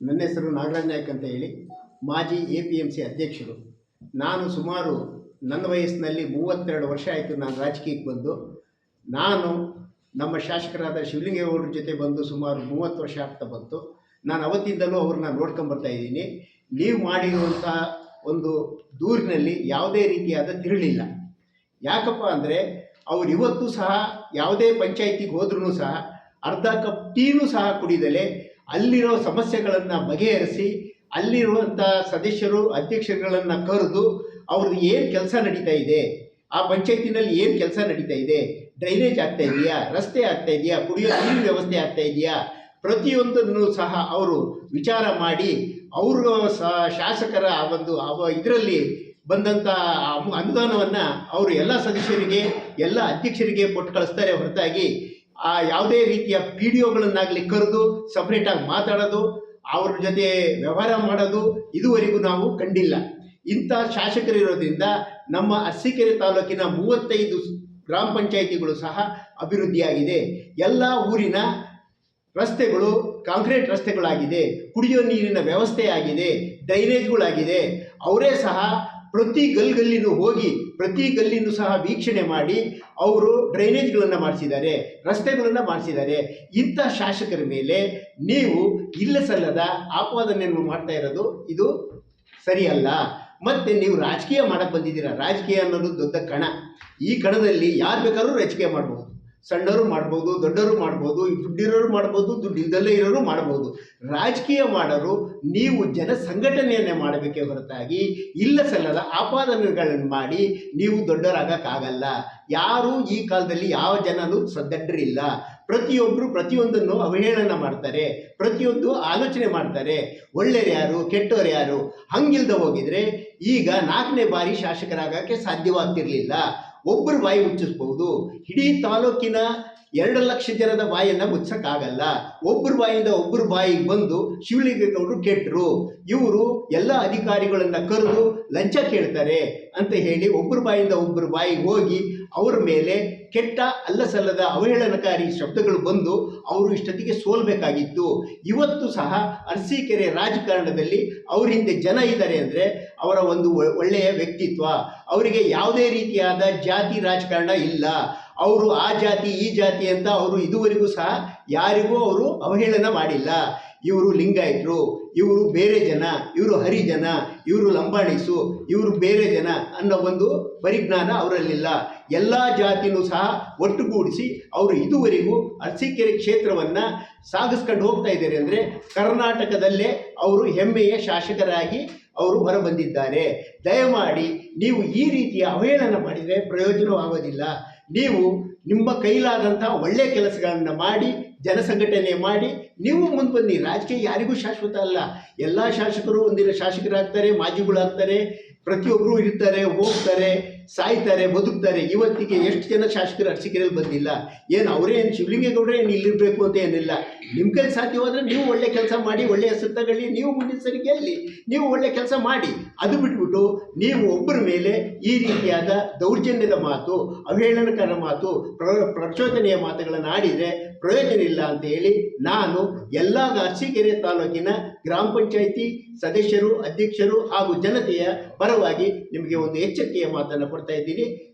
ನನ್ನ ಹೆಸರು ನಾಗರಾಜ್ ನಾಯಕ್ ಅಂತ ಹೇಳಿ ಮಾಜಿ ಎ ಪಿ ಎಂ ಸಿ ಅಧ್ಯಕ್ಷರು. ನಾನು ಸುಮಾರು ನನ್ನ ವಯಸ್ಸಿನಲ್ಲಿ ಮೂವತ್ತೆರಡು ವರ್ಷ ಆಯಿತು ನಾನು ರಾಜಕೀಯಕ್ಕೆ ಬಂದು. ನಾನು ನಮ್ಮ ಶಾಸಕರಾದ ಶಿವಲಿಂಗೇಗೌಡರ ಜೊತೆ ಬಂದು ಸುಮಾರು ಮೂವತ್ತು ವರ್ಷ ಆಗ್ತಾ ಬಂತು. ನಾನು ಅವತ್ತಿಂದಲೂ ಅವ್ರನ್ನ ನೋಡ್ಕೊಂಬರ್ತಾ ಇದ್ದೀನಿ. ನೀವು ಮಾಡಿರುವಂಥ ಒಂದು ದೂರಿನಲ್ಲಿ ಯಾವುದೇ ರೀತಿಯಾದ ತಿರುಳಿಲ್ಲ. ಯಾಕಪ್ಪ ಅಂದರೆ ಅವ್ರು ಇವತ್ತು ಸಹ ಯಾವುದೇ ಪಂಚಾಯಿತಿಗೆ ಹೋದ್ರೂ ಸಹ ಅರ್ಧ ಕಪ್ ಟೀನೂ ಸಹ ಕುಡಿದಲೆ ಅಲ್ಲಿರೋ ಸಮಸ್ಯೆಗಳನ್ನು ಬಗೆಹರಿಸಿ ಅಲ್ಲಿರುವಂಥ ಸದಸ್ಯರು, ಅಧ್ಯಕ್ಷರುಗಳನ್ನು ಕರೆದು ಅವ್ರದ್ದು ಏನು ಕೆಲಸ ನಡೀತಾ ಇದೆ, ಆ ಪಂಚಾಯತಿನಲ್ಲಿ ಏನು ಕೆಲಸ ನಡೀತಾ ಇದೆ, ಡ್ರೈನೇಜ್ ಆಗ್ತಾ ಇದೆಯಾ, ರಸ್ತೆ ಆಗ್ತಾ ಇದೆಯಾ, ಕುಡಿಯೋ ನೀರಿನ ವ್ಯವಸ್ಥೆ ಆಗ್ತಾ ಇದೆಯಾ, ಪ್ರತಿಯೊಂದನ್ನು ಸಹ ಅವರು ವಿಚಾರ ಮಾಡಿ, ಅವರು ಶಾಸಕರ ಆ ಒಂದು ಅವ ಇದರಲ್ಲಿ ಬಂದಂಥ ಅನು- ಅನುದಾನವನ್ನು ಅವರು ಎಲ್ಲ ಸದಸ್ಯರಿಗೆ, ಎಲ್ಲ ಅಧ್ಯಕ್ಷರಿಗೆ ಕೊಟ್ಟು ಕಳಿಸ್ತಾರೆ ಹೊರತಾಗಿ. ಆ ಯಾವುದೇ ರೀತಿಯ ಪಿ ಡಿ ಒಗಳನ್ನಾಗಲಿ ಕರೆದು ಸಪ್ರೇಟಾಗಿ ಮಾತಾಡೋದು, ಅವ್ರ ಜೊತೆ ವ್ಯವಹಾರ ಮಾಡೋದು ಇದುವರೆಗೂ ನಾವು ಕಂಡಿಲ್ಲ. ಇಂಥ ಶಾಸಕರಿರೋದ್ರಿಂದ ನಮ್ಮ ಅರಸೀಕೆರೆ ತಾಲೂಕಿನ ಮೂವತ್ತೈದು ಗ್ರಾಮ ಪಂಚಾಯಿತಿಗಳು ಸಹ ಅಭಿವೃದ್ಧಿಯಾಗಿದೆ. ಎಲ್ಲ ಊರಿನ ರಸ್ತೆಗಳು ಕಾಂಕ್ರೀಟ್ ರಸ್ತೆಗಳಾಗಿದೆ. ಕುಡಿಯೋ ನೀರಿನ ವ್ಯವಸ್ಥೆ ಆಗಿದೆ ಡ್ರೈನೇಜ್ಗಳಾಗಿದೆ. ಅವರೇ ಸಹ ಪ್ರತಿ ಗಲ್ಗಲ್ಲಿನೂ ಹೋಗಿ, ಪ್ರತಿ ಗಲ್ಲಿನೂ ಸಹ ವೀಕ್ಷಣೆ ಮಾಡಿ ಅವರು ಡ್ರೈನೇಜ್ಗಳನ್ನು ಮಾಡಿಸಿದ್ದಾರೆ, ರಸ್ತೆಗಳನ್ನು ಮಾಡಿಸಿದ್ದಾರೆ. ಇಂಥ ಶಾಸಕರ ಮೇಲೆ ನೀವು ಇಲ್ಲ ಸಲ್ಲದ ಆಪಾದನೆಯನ್ನು ಮಾಡ್ತಾ ಇರೋದು ಇದು ಸರಿಯಲ್ಲ. ಮತ್ತೆ ನೀವು ರಾಜಕೀಯ ಮಾಡಕ್ಕೆ ಬಂದಿದ್ದೀರಾ? ರಾಜಕೀಯ ಅನ್ನೋದು ದೊಡ್ಡ ಕಣ. ಈ ಕಣದಲ್ಲಿ ಯಾರು ಬೇಕಾದ್ರೂ ರಾಜಕೀಯ ಮಾಡ್ಬೋದು. ಸಣ್ಣವರು ಮಾಡ್ಬೋದು ದೊಡ್ಡವರು ಮಾಡ್ಬೋದು ದುಡ್ಡಿರೋರು ಮಾಡ್ಬೋದು ದುಡ್ಡು ಇಲ್ದಲ್ಲೇ ಇರೋರು ಮಾಡ್ಬೋದು. ರಾಜಕೀಯ ಮಾಡೋರು ನೀವು ಜನ ಸಂಘಟನೆಯನ್ನೇ ಮಾಡಬೇಕೇ ಹೊರತಾಗಿ, ಇಲ್ಲ ಸಲ್ಲದ ಆಪಾದನೆಗಳನ್ನು ಮಾಡಿ ನೀವು ದೊಡ್ಡವರಾಗಕ್ಕಾಗಲ್ಲ ಯಾರು ಈ ಕಾಲದಲ್ಲಿ ಯಾವ ಜನನು ಸದ್ದಡ್ಡರಿಲ್ಲ ಪ್ರತಿಯೊಬ್ಬರು ಪ್ರತಿಯೊಂದನ್ನು ಅವಹೇಳನ ಮಾಡ್ತಾರೆ, ಪ್ರತಿಯೊಂದು ಆಲೋಚನೆ ಮಾಡ್ತಾರೆ. ಒಳ್ಳೆಯರು ಯಾರು, ಕೆಟ್ಟವರು ಯಾರು? ಹಂಗಿಲ್ದ ಹೋಗಿದ್ರೆ ಈಗ ನಾಲ್ಕನೇ ಬಾರಿ ಶಾಸಕರಾಗಕ್ಕೆ ಸಾಧ್ಯವಾಗ್ತಿರ್ಲಿಲ್ಲ. ಒಬ್ಬರು ಬಾಯಿ ಮುಚ್ಚಿಸ್ಬಹುದು. ಇಡೀ ತಾಲೂಕಿನ ಎರಡು ಲಕ್ಷ ಜನದ ಬಾಯನ್ನು ಮುಚ್ಚಕ್ಕಾಗಲ್ಲ. ಒಬ್ಬರು ಬಾಯಿಂದ ಒಬ್ಬರು ಬಾಯಿಗೆ ಬಂದು ಶಿವಲಿಂಗೇಗೌಡರು ಕೆಟ್ಟರು. ಇವರು ಎಲ್ಲ ಅಧಿಕಾರಿಗಳನ್ನ ಕರೆದು ಲಂಚ ಕೇಳ್ತಾರೆ ಅಂತ ಹೇಳಿ ಒಬ್ಬರು ಬಾಯಿಂದ ಒಬ್ಬರು ಬಾಯಿಗೆ ಹೋಗಿ ಅವರ ಮೇಲೆ ಕೆಟ್ಟ ಅಲ್ಲ ಸಲ್ಲದ ಅವಹೇಳನಕಾರಿ ಶಬ್ದಗಳು ಬಂದು ಅವರು ಇಷ್ಟೊತ್ತಿಗೆ ಸೋಲ್ಬೇಕಾಗಿತ್ತು. ಇವತ್ತು ಸಹ ಅರಸೀಕೆರೆ ರಾಜಕಾರಣದಲ್ಲಿ ಅವರ ಹಿಂದೆ ಜನ ಇದ್ದಾರೆ ಅಂದರೆ ಅವರ ಒಂದು ಒಳ್ಳೆಯ ವ್ಯಕ್ತಿತ್ವ. ಅವರಿಗೆ ಯಾವುದೇ ರೀತಿಯಾದ ಜಾತಿ ರಾಜಕಾರಣ ಇಲ್ಲ. ಅವರು ಆ ಜಾತಿ, ಈ ಜಾತಿ ಅಂತ ಅವರು ಇದುವರೆಗೂ ಸಹ ಯಾರಿಗೂ ಅವರು ಅವಹೇಳನ ಮಾಡಿಲ್ಲ. ಇವರು ಲಿಂಗಾಯತರು, ಇವರು ಬೇರೆ ಜನ, ಇವರು ಹರಿಜನ, ಇವರು ಲಂಬಾಣಿಸು, ಇವರು ಬೇರೆ ಜನ ಅನ್ನೋ ಒಂದು ಪರಿಜ್ಞಾನ ಅವರಲ್ಲಿಲ್ಲ. ಎಲ್ಲ ಜಾತಿನೂ ಸಹ ಒಟ್ಟುಗೂಡಿಸಿ ಅವರು ಇದುವರೆಗೂ ಅರಸೀಕೆರೆ ಕ್ಷೇತ್ರವನ್ನು ಸಾಗಿಸ್ಕೊಂಡು ಹೋಗ್ತಾ ಇದ್ದಾರೆ ಅಂದರೆ ಕರ್ನಾಟಕದಲ್ಲೇ ಅವರು ಹೆಮ್ಮೆಯ ಶಾಸಕರಾಗಿ ಅವರು ಹೊರಬಂದಿದ್ದಾರೆ ದಯಮಾಡಿ ನೀವು ಈ ರೀತಿಯ ಅವಹೇಳನ ಮಾಡಿದರೆ ಪ್ರಯೋಜನವಾಗೋದಿಲ್ಲ ನೀವು ನಿಮ್ಮ ಕೈಲಾದಂಥ ಒಳ್ಳೆಯ ಕೆಲಸಗಳನ್ನು ಮಾಡಿ, ಜನಸಂಘಟನೆ ಮಾಡಿ, ನೀವು ಮುಂದೆ ಬನ್ನಿ. ರಾಜಕೀಯ ಯಾರಿಗೂ ಶಾಶ್ವತ ಅಲ್ಲ. ಎಲ್ಲ ಶಾಸಕರು ಒಂದಿನ ಶಾಸಕರಾಗ್ತಾರೆ, ಮಾಜಿಗಳಾಗ್ತಾರೆ. ಪ್ರತಿಯೊಬ್ಬರು ಇರ್ತಾರೆ, ಹೋಗ್ತಾರೆ, ಸಾಯ್ತಾರೆ, ಬದುಕ್ತಾರೆ. ಇವತ್ತಿಗೆ ಎಷ್ಟು ಜನ ಶಾಸಕರು ಅರ್ಚಕೆರೆಯಲ್ಲಿ ಬಂದಿಲ್ಲ? ಏನು ಅವರೇ, ಏನು ಶಿವಲಿಂಗೇಗೌಡರೇ ಏನು ಇಲ್ಲಿರಬೇಕು ಅಂತ ಏನಿಲ್ಲ? ನಿಮ್ಮ ಕೈಲಿ ಸಾಧ್ಯವಾದರೆ ನೀವು ಒಳ್ಳೆ ಕೆಲಸ ಮಾಡಿ, ಒಳ್ಳೆ ಹೆಸರು ನೀವು ಮುಂದಿನ ಸರಿ ಗೆಲ್ಲಿ, ನೀವು ಒಳ್ಳೆ ಕೆಲಸ ಮಾಡಿ. ಅದು ಬಿಟ್ಬಿಟ್ಟು ನೀವು ಒಬ್ಬರ ಮೇಲೆ ಈ ರೀತಿಯಾದ ದೌರ್ಜನ್ಯದ ಮಾತು, ಅವಹೇಳನಕರ ಮಾತು, ಪ್ರ, ಪ್ರಚೋದನೆಯ ಮಾತುಗಳನ್ನು ಆಡಿದರೆ ಪ್ರಯೋಜನ ಇಲ್ಲ ಅಂತ ಹೇಳಿ ನಾನು ಎಲ್ಲ ಅರಸೀಕೆರೆ ತಾಲೂಕಿನ ಗ್ರಾಮ ಪಂಚಾಯಿತಿ ಸದಸ್ಯರು, ಅಧ್ಯಕ್ಷರು ಹಾಗೂ ಜನತೆಯ ಪರವಾಗಿ ನಿಮಗೆ ಒಂದು ಎಚ್ಚರಿಕೆಯ ಮಾತನ್ನು ಕೊಡ್ತಾ ಇದ್ದೀನಿ.